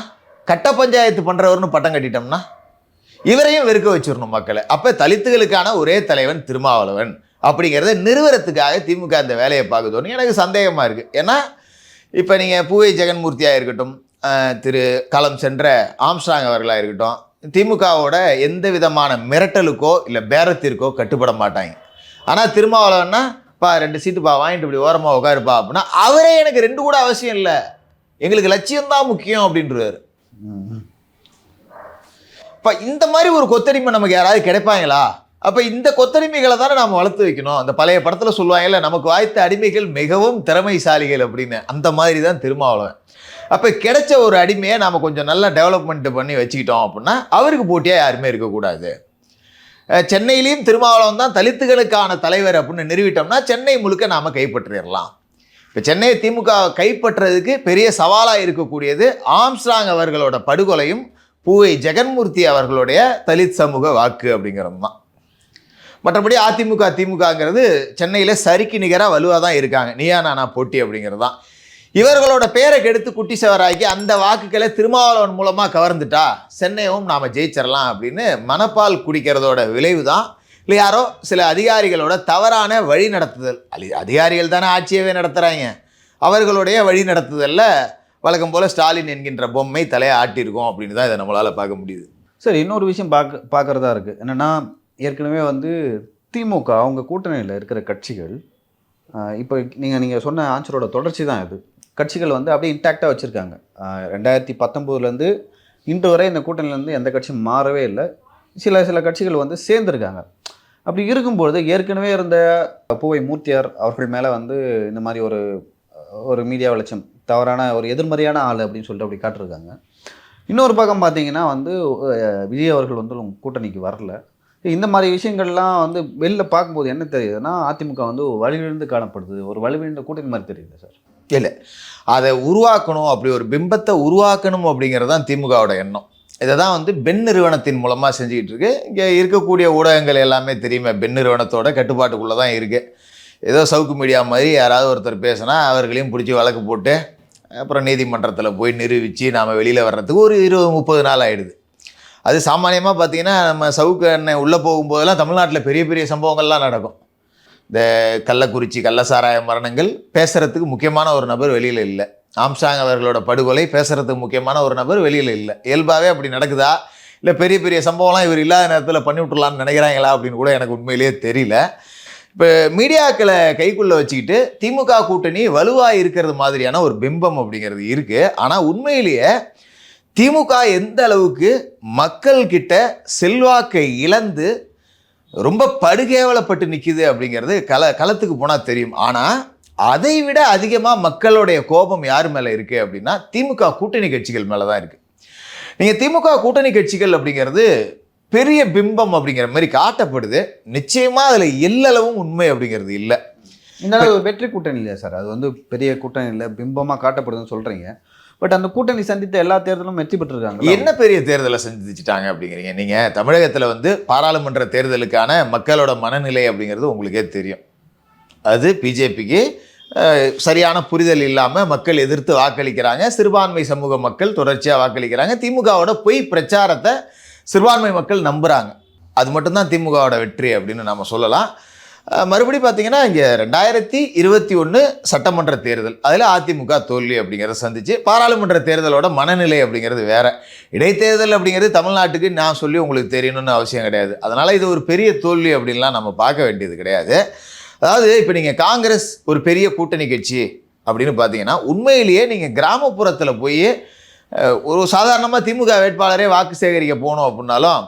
கட்ட பஞ்சாயத்து பண்ணுறவர்னு பட்டம் கட்டிட்டோம்னா இவரையும் வெறுக்க வச்சிடணும் மக்களை. அப்போ தலித்துகளுக்கான ஒரே தலைவன் திருமாவளவன். அப்படிங்கிறத நிறுவனத்துக்காக திமுக அந்த வேலையை பார்க்குதோன்னு எனக்கு சந்தேகமாக இருக்குது ஏன்னா இப்போ நீங்கள் பூவை ஜெகன்மூர்த்தியாக இருக்கட்டும் திரு களம் சென்ற ஆம்ஸ்ட்ராங் அவர்களாக இருக்கட்டும் திமுகவோட எந்த விதமான மிரட்டலுக்கோ இல்லை பேரத்திற்கோ கட்டுப்பட மாட்டாங்க. ஆனால் திருமாவளவன்னா பா ரெண்டு சீட்டுப்பா வாங்கிட்டு இப்படி ஓரமாக உட்காருப்பா அப்படின்னா அவரே எனக்கு ரெண்டு கூட அவசியம் இல்லை. எங்களுக்கு லட்சியம்தான் முக்கியம் அப்படின்றாரு இப்போ இந்த மாதிரி ஒரு கொத்தடிமை நமக்கு யாராவது கிடைப்பாங்களா? அப்போ இந்த கொத்தடிமைகளை தானே நாம் வளர்த்து வைக்கணும். அந்த பழைய படத்தில் சொல்லுவாங்கல்ல நமக்கு வாய்த்த அடிமைகள் மிகவும் திறமைசாலிகள் அப்படின்னு. அந்த மாதிரி தான் திருமாவளவன். அப்போ கிடைச்ச ஒரு அடிமையை நாம் கொஞ்சம் நல்லா டெவலப்மெண்ட் பண்ணி வச்சுக்கிட்டோம் அப்படின்னா அவருக்கு போட்டியாக யாருமே இருக்கக்கூடாது. சென்னையிலையும் திருமாவளவன் தான் தலித்துகளுக்கான தலைவர் அப்படின்னு நிறுவிட்டோம்னா சென்னை முழுக்க நாம் கைப்பற்றிடலாம். இப்போ சென்னையை திமுக கைப்பற்றுறதுக்கு பெரிய சவாலாக இருக்கக்கூடியது ஆம்ஸ்ட்ராங் அவர்களோட படுகொலையும் பூவை ஜெகன்மூர்த்தி அவர்களுடைய தலித் சமூக வாக்கு அப்படிங்கிறது தான் மற்றபடி அதிமுக திமுகங்கிறது சென்னையில் சரிக்கு நிகராக வலுவாக தான் இருக்காங்க. நீயா நானா போட்டி அப்படிங்கிறது தான். இவர்களோட பேரை கெடுத்து குட்டி சவராக்கி அந்த வாக்குகளை திருமாவளவன் மூலமாக கவர்ந்துட்டா சென்னையும் நாம் ஜெயிச்சிடலாம் அப்படின்னு மனப்பால் குடிக்கிறதோட விளைவு தான். இல்லை யாரோ சில அதிகாரிகளோட தவறான வழி நடத்துதல். அலி- அதிகாரிகள் தானே ஆட்சியவே நடத்துகிறாங்க அவர்களுடைய வழி நடத்துதலில். வழக்கம் போல் ஸ்டாலின் என்கின்ற பொம்மை தலையை ஆட்டியிருக்கோம் அப்படின்னு தான் இதை நம்மளால் பார்க்க முடியுது. சரி இன்னொரு விஷயம் பார்க்க பார்க்குறதா இருக்குது என்னென்னா ஏற்கனவே வந்து திமுக அவங்க கூட்டணியில் இருக்கிற கட்சிகள் இப்போ நீங்கள் நீங்கள் சொன்ன ஆன்சரோட தொடர்ச்சி தான் இது. கட்சிகள் வந்து அப்படியே இன்டாக்டாக வச்சுருக்காங்க. ரெண்டாயிரத்தி பத்தொம்போதுலேருந்து இன்று வரை இந்த கூட்டணியிலேருந்து எந்த கட்சியும் மாறவே இல்லை. சில சில கட்சிகள் வந்து சேர்ந்துருக்காங்க. அப்படி இருக்கும்பொழுது ஏற்கனவே இருந்த பூவை மூர்த்தியார் அவர்கள் மேலே வந்து இந்த மாதிரி ஒரு ஒரு மீடியா வெளிச்சம் தவறான ஒரு எதிர்மறையான ஆள் அப்படின்னு சொல்லிட்டு அப்படி காட்டிருக்காங்க. இன்னொரு பக்கம் பார்த்தீங்கன்னா வந்து விஜய் அவர்கள் வந்து கூட்டணிக்கு வரல. இந்த மாதிரி விஷயங்கள்லாம் வந்து வெளில பார்க்கும்போது என்ன தெரியுதுன்னா அதிமுக வந்து வலுவிழந்து காணப்படுது. ஒரு வலுவிழந்த கூட்டணி மாதிரி தெரியுது சார். இல்லை. அதை உருவாக்கணும் அப்படி ஒரு பிம்பத்தை உருவாக்கணும் அப்படிங்கிறது தான் திமுகவோட எண்ணம். இதை தான் வந்து பென் நிறுவனத்தின் மூலமாக செஞ்சுக்கிட்டு இருக்கு. இங்கே இருக்கக்கூடிய ஊடகங்கள் எல்லாமே தெரியுமே பென் நிறுவனத்தோட கட்டுப்பாட்டுக்குள்ளே தான் இருக்குது ஏதோ சவுக்கு மீடியா மாதிரி யாராவது ஒருத்தர் பேசினா அவர்களையும் பிடிச்சி வழக்கு போட்டு அப்புறம் நீதிமன்றத்தில் போய் நிரூபித்து நாம் வெளியில் வர்றதுக்கு ஒரு இருபது முப்பது நாள் ஆகிடுது அது சாமானியமாக பார்த்தீங்கன்னா நம்ம சவுக்கு அண்ணன் உள்ளே போகும்போதெல்லாம் தமிழ்நாட்டில் பெரிய பெரிய சம்பவங்கள்லாம் நடக்கும். இந்த கள்ளக்குறிச்சி கள்ளசாராய மரணங்கள் பேசுகிறதுக்கு முக்கியமான ஒரு நபர் வெளியில் இல்லை. ஆம்சாங் அவர்களோட படுகொலை பேசுகிறதுக்கு முக்கியமான ஒரு நபர் வெளியில் இல்லை. இயல்பாகவே அப்படி நடக்குதா? இல்லை பெரிய பெரிய சம்பவம்லாம் இவர் இல்லாத நேரத்தில் பண்ணி விட்டுலான்னு நினைக்கிறாங்களா அப்படின்னு கூட எனக்கு உண்மையிலேயே தெரியல. இப்போ மீடியாக்களை கைக்குள்ளே வச்சுக்கிட்டு திமுக கூட்டணி வலுவாக இருக்கிறது மாதிரியான ஒரு பிம்பம் அப்படிங்கிறது இருக்குது ஆனால் உண்மையிலேயே திமுக எந்த அளவுக்கு மக்கள்கிட்ட செல்வாக்கை இழந்து ரொம்ப படுகேவலப்பட்டு நிற்கிது அப்படிங்கிறது கல களத்துக்கு போனால் தெரியும். ஆனால் அதை விட அதிகமாக மக்களுடைய கோபம் யார் மேலே இருக்குது அப்படின்னா திமுக கூட்டணி கட்சிகள் மேலே தான் இருக்குது நீங்கள் திமுக கூட்டணி கட்சிகள் அப்படிங்கிறது பெரிய பிம்பம் அப்படிங்கிற மாதிரி காட்டப்படுது. நிச்சயமாக அதில் எல்லளவும் உண்மை அப்படிங்கிறது இல்லை. இந்த வெற்றி கூட்டணி இல்லையா சார்? அது வந்து பெரிய கூட்டணி இல்லை பிம்பமாக காட்டப்படுதுன்னு சொல்கிறீங்க பட் அந்த கூட்டணி சந்தித்த எல்லா தேர்தலும் வெற்றி பெற்றிருக்காங்க என்ன பெரிய தேர்தலை சந்திச்சுட்டாங்க அப்படிங்கிறீங்க? நீங்கள் தமிழகத்தில் வந்து பாராளுமன்ற தேர்தலுக்கான மக்களோட மனநிலை அப்படிங்கிறது உங்களுக்கே தெரியும். அது பிஜேபிக்கு சரியான புரிதல் இல்லாமல் மக்கள் எதிர்த்து வாக்களிக்கிறாங்க. சிறுபான்மை சமூக மக்கள் தொடர்ச்சியாக வாக்களிக்கிறாங்க. திமுகவோட பொய் பிரச்சாரத்தை சிறுபான்மை மக்கள் நம்புகிறாங்க அது மட்டும்தான் திமுகவோட வெற்றி அப்படின்னு நம்ம சொல்லலாம். மறுபடி பார்த்தீங்கன்னா இங்கே ரெண்டாயிரத்தி இருபத்தி ஒன்று சட்டமன்ற தேர்தல். அதில் அதிமுக தோல்வி அப்படிங்கிறத சந்திச்சு பாராளுமன்ற தேர்தலோட மனநிலை அப்படிங்கிறது வேற. இடைத்தேர்தல் அப்படிங்கிறது தமிழ்நாட்டுக்கு நான் சொல்லி உங்களுக்கு தெரியணும்னு அவசியம் கிடையாது. அதனால் இது ஒரு பெரிய தோல்வி அப்படின்லாம் நம்ம பார்க்க வேண்டியது கிடையாது. அதாவது இப்போ நீங்கள் காங்கிரஸ் ஒரு பெரிய கூட்டணி கட்சி அப்படின்னு பார்த்தீங்கன்னா உண்மையிலேயே நீங்கள் கிராமப்புறத்தில் போய் ஒரு சாதாரணமாக திமுக வேட்பாளரே வாக்கு சேகரிக்க போனோம் அப்படின்னாலும்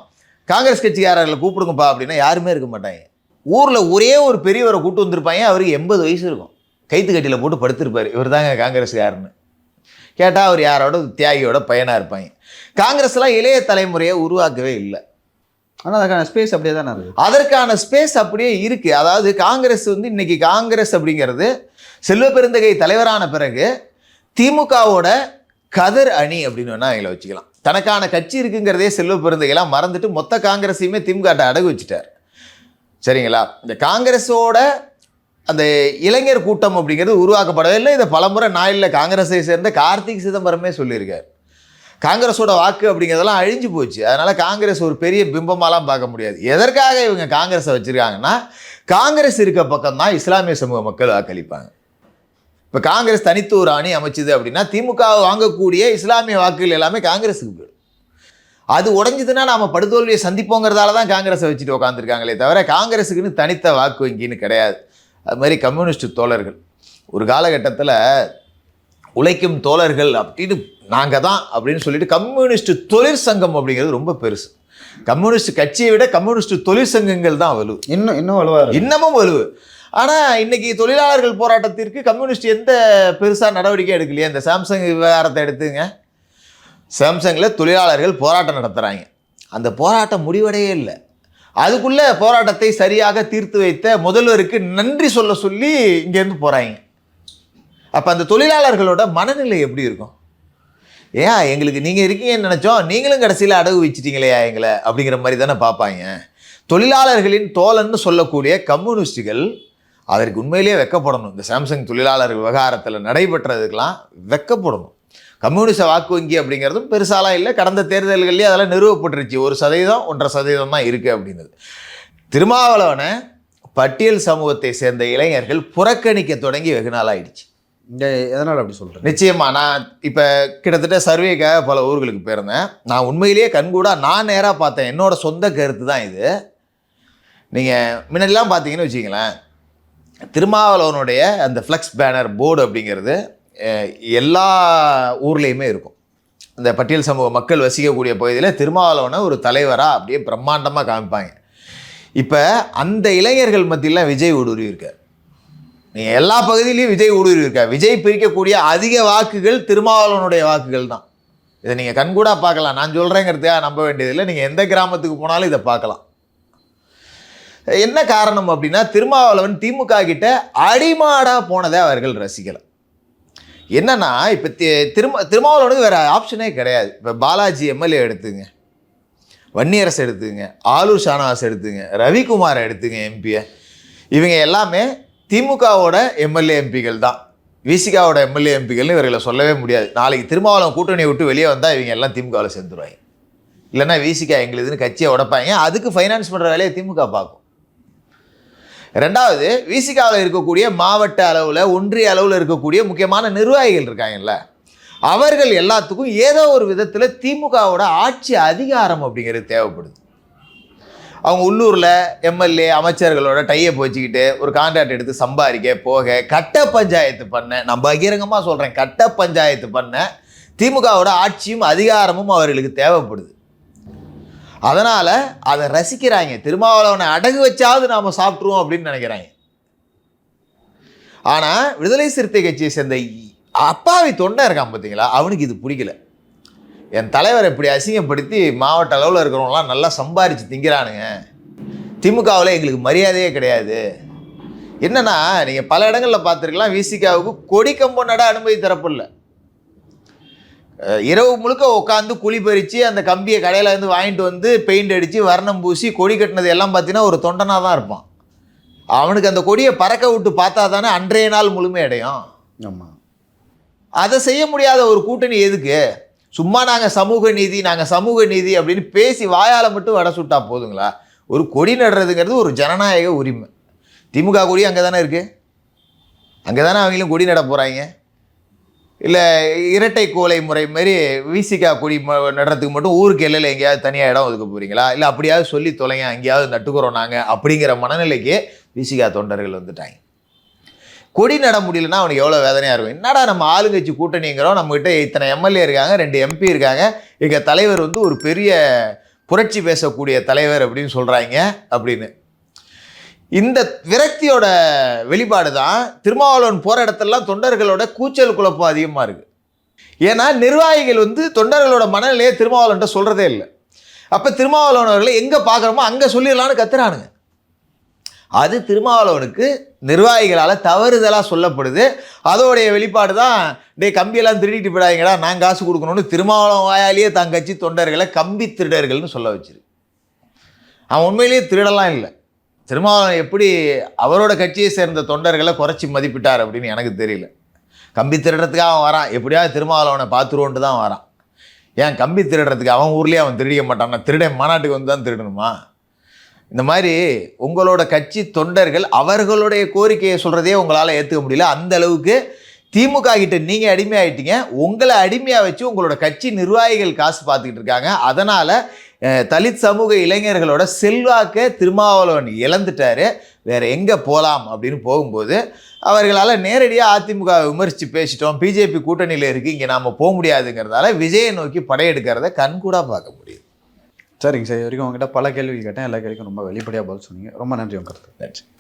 காங்கிரஸ் கட்சிக்காரர்களை கூப்பிடுங்கப்பா அப்படின்னா யாருமே இருக்க மாட்டாங்க. ஊரில் ஒரே ஒரு பெரியவரை கூட்டு வந்திருப்பாங்க. அவருக்கு எண்பது வயசு இருக்கும். கைத்து கட்டியில் போட்டு படுத்திருப்பார். இவர் தாங்க காங்கிரஸ்காரன்னு கேட்டால் அவர் யாரோட? தியாகியோட பையனாக இருப்பாங்க. காங்கிரஸ்லாம் இளைய தலைமுறையை உருவாக்கவே இல்லை. ஆனால் அதுக்கான ஸ்பேஸ் அப்படியே தானே இருக்குது அதற்கான ஸ்பேஸ் அப்படியே இருக்கு. அதாவது காங்கிரஸ் வந்து இன்னைக்கு காங்கிரஸ் அப்படிங்கிறது செல்வ பெருந்தகை தலைவரான பிறகு திமுகவோட கதர் அணி அப்படின்னு வேணா எங்களை வச்சுக்கலாம். தனக்கான கட்சி இருக்குங்கிறதே செல்வ பெருந்தகைலாம் மறந்துட்டு மொத்த காங்கிரஸையுமே திமுக அடகு வச்சுட்டார். சரிங்களா? இந்த காங்கிரஸோட அந்த இளைஞர் கூட்டம் அப்படிங்கிறது உருவாக்கப்படவே இல்லை. இதை பலமுறை நாளில் காங்கிரஸை சேர்ந்த கார்த்திக் சிதம்பரமே சொல்லியிருக்கார். காங்கிரஸோட வாக்கு அப்படிங்கிறதெல்லாம் அழிஞ்சு போச்சு. அதனால் காங்கிரஸ் ஒரு பெரிய பிம்பமாலாம் பார்க்க முடியாது. எதற்காக இவங்க காங்கிரஸை வச்சுருக்காங்கன்னா காங்கிரஸ் இருக்க பக்கம் தான் இஸ்லாமிய சமூக மக்கள் வாக்களிப்பாங்க. இப்போ காங்கிரஸ் தனித்து ஒரு அணி அமைச்சது அப்படின்னா திமுக வாங்கக்கூடிய இஸ்லாமிய வாக்குகள் எல்லாமே காங்கிரஸுக்கு போயிடும். அது உடஞ்சதுன்னா நாம படுதோல்வியை சந்திப்போங்கிறதால தான் காங்கிரஸை வச்சுட்டு உட்காந்துருக்காங்களே தவிர காங்கிரஸுக்குன்னு தனித்த வாக்கு வங்கின்னு கிடையாது. அது மாதிரி கம்யூனிஸ்ட் தோழர்கள். ஒரு காலகட்டத்தில் உழைக்கும் தோழர்கள் அப்படின்னு நாங்கள் தான் அப்படின்னு சொல்லிட்டு கம்யூனிஸ்ட் தொழிற்சங்கம் அப்படிங்கிறது ரொம்ப பெருசு. கம்யூனிஸ்ட் கட்சியை விட கம்யூனிஸ்ட் தொழிற்சங்கங்கள் தான் வலு. இன்னும் இன்னும் வலுவாக இன்னமும் வலுவு ஆனால் இன்னைக்கு தொழிலாளர்கள் போராட்டத்திற்கு கம்யூனிஸ்ட் எந்த பெருசாக நடவடிக்கை எடுக்கலையே? இந்த சாம்சங் விவகாரத்தை எடுத்துங்க. சாம்சங்கில் தொழிலாளர்கள் போராட்டம் நடத்துகிறாங்க அந்த போராட்டம் முடிவடையே இல்லை. அதுக்குள்ளே போராட்டத்தை சரியாக தீர்த்து வைத்த முதல்வருக்கு நன்றி சொல்ல சொல்லி இங்கேருந்து போகிறாங்க அப்போ அந்த தொழிலாளர்களோட மனநிலை எப்படி இருக்கும்? ஏன் எங்களுக்கு நீங்கள் இருக்கீங்கன்னு நினச்சோம் நீங்களும் கடைசியில் அடகு வச்சிட்டீங்களேயா எங்களை அப்படிங்கிற மாதிரி தானே பார்ப்பாங்க. தொழிலாளர்களின் தோழன்னு சொல்லக்கூடிய கம்யூனிஸ்டுகள் அதற்கு உண்மையிலேயே வெக்கப்படணும். இந்த சாம்சங் தொழிலாளர் விவகாரத்தில் நடைபெற்றதுக்கெலாம் வெக்கப்படணும். கம்யூனிஸ்ட வாக்கு வங்கி அப்படிங்கிறதும் பெருசாலாம் இல்லை. கடந்த தேர்தல்கள்லேயே அதெல்லாம் நிறுவப்பட்டுருச்சு. ஒரு சதவீதம் ஒன்றரை சதவீதம் தான் இருக்குது அப்படின்னது. திருமாவளவனை பட்டியல் சமூகத்தை சேர்ந்த இளைஞர்கள் புறக்கணிக்க தொடங்கி வெகு நாள் ஆயிடுச்சு. இந்த எதனால் அப்படி சொல்கிறேன் நிச்சயமா நான் இப்போ கிட்டத்தட்ட சர்வேக்காக பல ஊர்களுக்கு போயிருந்தேன். நான் உண்மையிலேயே கண்கூடா நான் நேராக பார்த்தேன். என்னோட சொந்த கருத்து தான் இது. நீங்கள் முன்னாடிலாம் பார்த்தீங்கன்னு வச்சுங்களேன் திருமாவளவனுடைய அந்த ஃப்ளெக்ஸ் பேனர் போர்டு அப்படிங்கிறது எல்லா ஊர்லேயுமே இருக்கும். இந்த பட்டியல் சமூக மக்கள் வசிக்கக்கூடிய பகுதியில் திருமாவளவனை ஒரு தலைவராக அப்படியே பிரம்மாண்டமாக காமிப்பாங்க. இப்போ அந்த இளைஞர்கள் மத்தியெல்லாம் விஜய் ஊடுருவி இருக்கார். நீங்கள் எல்லா பகுதியிலையும் விஜய் ஊடுருவி இருக்கார். விஜய் பிரிக்கக்கூடிய அதிக வாக்குகள் திருமாவளவனுடைய வாக்குகள் தான். இதை நீங்கள் கண்கூடாக பார்க்கலாம். நான் சொல்கிறேங்கிறதுக்காக நம்ப வேண்டியதில்லை. நீங்கள் எந்த கிராமத்துக்கு போனாலும் இதை பார்க்கலாம். என்ன காரணம் அப்படின்னா திருமாவளவன் திமுக கிட்ட அடிமாடாக போனதை அவர்கள் ரசிக்கலை. என்னன்னா இப்போ திரும திருமாவளவனுக்கு வேறு ஆப்ஷனே கிடையாது. இப்போ பாலாஜி எம்எல்ஏ எடுத்துங்க. வன்னியரசு எடுத்துங்க. ஆலூர் ஷானவாஸ் எடுத்துங்க. ரவிக்குமார் எடுத்துங்க எம்பியை இவங்க எல்லாமே திமுகவோட எம்எல்ஏ எம்பிகள் தான். விசிகாவோட எம்எல்ஏ எம்பிகள்னு இவர்களை சொல்லவே முடியாது. நாளைக்கு திருமாவளவன் கூட்டணியை விட்டு வெளியே வந்தால் இவங்க எல்லாம் திமுகவில் சேர்ந்துருவாங்க. இல்லைன்னா விசிகா எங்களுதுன்னு கட்சியை உடப்பாங்க. அதுக்கு ஃபைனான்ஸ் பண்ணுற வேலையை திமுக பார்க்கும். ரெண்டாவது விசிகாவில் இருக்கக்கூடிய மாவட்ட அளவில் ஒன்றிய அளவில் இருக்கக்கூடிய முக்கியமான நிர்வாகிகள் இருக்காங்கல்ல. அவர்கள் எல்லாத்துக்கும் ஏதோ ஒரு விதத்தில் திமுகவோட ஆட்சி அதிகாரம் அப்படிங்கிறது தேவைப்படுது. அவங்க உள்ளூரில் எம்எல்ஏ அமைச்சர்களோட டையை வச்சுக்கிட்டு ஒரு கான்ட்ராக்ட் எடுத்து சம்பாதிக்க போக கட்ட பஞ்சாயத்து பண்ண நான் பகிரங்கமாக சொல்கிறேன் கட்ட பஞ்சாயத்து பண்ண திமுகவோட ஆட்சியும் அதிகாரமும் அவர்களுக்கு தேவைப்படுது. அதனால் அதை ரசிக்கிறாங்க. திருமாவளவனை அடகு வச்சாவது நாம் சாப்பிட்ருவோம் அப்படின்னு நினைக்கிறாங்க. ஆனால் விடுதலை சிறுத்தை கட்சியை சேர்ந்த அப்பாவி தொண்டை இருக்கான் பார்த்தீங்களா அவனுக்கு இது பிடிக்கல. என் தலைவரை இப்படி அசிங்கப்படுத்தி மாவட்ட அளவில் இருக்கிறவங்களாம் நல்லா சம்பாரித்து திங்கிறானுங்க. திமுகவில் எங்களுக்கு மரியாதையே கிடையாது. என்னன்னா நீங்கள் பல இடங்களில் பார்த்துருக்கலாம் விசிகாவுக்கு கொடி கம்பம் நட அனுமதி தரப்பில்லை இரவு முழுக்க உட்காந்து குழி பறித்து அந்த கம்பியை கடையில் இருந்து வாங்கிட்டு வந்து பெயிண்ட் அடித்து வர்ணம் பூசி கொடி கட்டினது எல்லாம் பார்த்தீங்கன்னா ஒரு தொண்டனாக தான் இருப்பான். அவனுக்கு அந்த கொடியை பறக்க விட்டு பார்த்தா தானே அன்றைய நாள் முழுமை அடையும். ஆமாம் அதை செய்ய முடியாத ஒரு கூட்டணி எதுக்கு? சும்மா நாங்கள் சமூக நீதி நாங்கள் சமூக நீதி அப்படின்னு பேசி வாயால் மட்டும் வடை சுட்டா போதுங்களா? ஒரு கொடி நடுறதுங்கிறது ஒரு ஜனநாயக உரிமை. திமுக கொடி அங்கே தானே இருக்குது அங்கே தானே அவங்களும் கொடி நட போகிறாங்க இல்லை இரட்டை கோலை முறை மாதிரி விசிகா கொடி ம- நடுறதுக்கு மட்டும் ஊருக்கு எல்லையில் எங்கேயாவது தனியாக இடம் ஒதுக்க போகிறீங்களா இல்லை அப்படியாவது சொல்லி தொலைங்க அங்கேயாவது நட்டுக்கிறோம் நாங்கள் அப்படிங்கிற மனநிலைக்கு விசிகா தொண்டர்கள் வந்துட்டாங்க. கொடி நட முடியலன்னா அவனுக்கு எவ்வளோ வேதனையாக இருக்கும். என்னடா நம்ம ஆளுங்கட்சி கூட்டணிங்கிறோம் நம்மகிட்ட இத்தனை எம்எல்ஏ இருக்காங்க ரெண்டு எம்பி இருக்காங்க எங்கள் தலைவர் வந்து ஒரு பெரிய புரட்சி பேசக்கூடிய தலைவர் அப்படின்னு சொல்கிறாங்க அப்படின்னு. இந்த விரக்தியோட வெளிப்பாடு தான் திருமாவளவன் போகிற இடத்துலலாம் தொண்டர்களோட கூச்சல் குழப்பம் அதிகமாக இருக்குது ஏன்னா நிர்வாகிகள் வந்து தொண்டர்களோட மனநிலையை திருமாவளவன்ட்ட சொல்கிறதே இல்லை. அப்போ திருமாவளவன் அவர்களை எங்கே பார்க்குறோமோ அங்கே சொல்லிடலான்னு கத்துறானுங்க. அது திருமாவளவனுக்கு நிர்வாகிகளால் தவறுதலாக சொல்லப்படுது. அதோடைய வெளிப்பாடு தான் டே கம்பியெல்லாம் திருடிட்டு போயிடாதீங்கடா நான் காசு கொடுக்கணும்னு திருமாவளவன் வாயாலேயே தான் கட்சி தொண்டர்களை கம்பி திருடர்கள்னு சொல்ல வச்சிரு. அவன் உண்மையிலேயே திருடலாம் இல்லை. திருமாவளவன் எப்படி அவரோட கட்சியை சேர்ந்த தொண்டர்களை குறைச்சி மதிப்பிட்டார் அப்படின்னு எனக்கு தெரியல. கம்பி திருடுறதுக்காக அவன் வரான். எப்படியாவது திருமாவளவனை பார்த்துருவோன்ட்டு தான் வரான். ஏன் கம்பி திருடுறதுக்கு அவன் ஊர்லேயே அவன் திருடிக்க மாட்டான் நான் திருடன் மாநாட்டுக்கு வந்து தான் திருடணுமா? இந்த மாதிரி உங்களோட கட்சி தொண்டர்கள் அவர்களுடைய கோரிக்கையை சொல்கிறதே உங்களால் ஏற்றுக்க முடியல. அந்த அளவுக்கு திமுக கிட்ட நீங்கள் அடிமையாயிட்டீங்க. உங்களை அடிமையாக வச்சு உங்களோட கட்சி நிர்வாகிகள் காசு பார்த்துக்கிட்டு இருக்காங்க. அதனால் தலித் சமூக இளைஞர்களோட செல்வாக்கை திருமாவளவன் இழந்துட்டாரு. வேற எங்கே போகலாம் அப்படின்னு போகும்போது அவர்களால் நேரடியாக அதிமுக விமர்சித்து பேசிட்டோம். பிஜேபி கூட்டணியில் இருக்குது இங்கே நாம் போக முடியாதுங்கிறதால விஜயை நோக்கி படையெடுக்கிறத கண்கூடாக பார்க்க முடியுது. சரிங்க சார் இது வரைக்கும் உங்ககிட்ட பல கேள்விகள் கேட்டேன். எல்லா கேள்விக்கும் ரொம்ப வெளிப்படையாக பதில் சொன்னீங்க. ரொம்ப நன்றி உங்க கருத்து. நன்றி.